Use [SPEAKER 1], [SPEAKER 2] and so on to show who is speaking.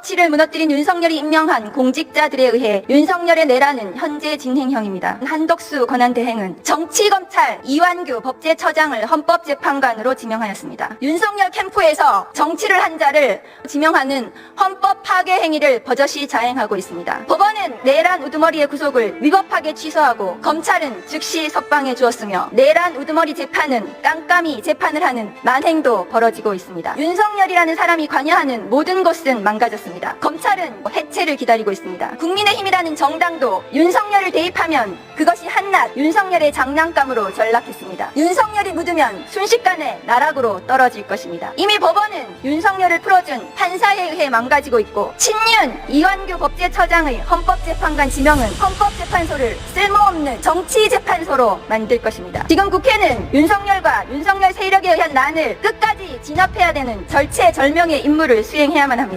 [SPEAKER 1] 법치를 무너뜨린 윤석열이 임명한 공직자들에 의해 윤석열의 내란은 현재 진행형입니다. 한덕수 권한대행은 정치검찰 이완규 법제처장을 헌법재판관으로 지명하였습니다. 윤석열 캠프에서 정치를 한 자를 지명하는 헌법 파괴 행위를 버젓이 자행하고 있습니다. 법원은 내란 우두머리의 구속을 위법하게 취소하고 검찰은 즉시 석방해 주었으며 내란 우두머리 재판은 깜깜이 재판을 하는 만행도 벌어지고 있습니다. 윤석열이라는 사람이 관여하는 모든 곳은 망가졌 습니다. 검찰은 해체를 기다리고 있습니다. 국민의힘이라는 정당도 윤석열을 대입하면 그것이 한낱 윤석열의 장난감으로 전락했습니다. 윤석열이 묻으면 순식간에 나락으로 떨어질 것입니다. 이미 법원은 윤석열을 풀어준 판사에 의해 망가지고 있고 친윤 이완규 법제처장의 헌법재판관 지명은 헌법재판소를 쓸모없는 정치재판소로 만들 것입니다. 지금 국회는 윤석열과 윤석열 세력에 의한 난을 끝까지 진압해야 되는 절체절명의 임무를 수행해야만 합니다.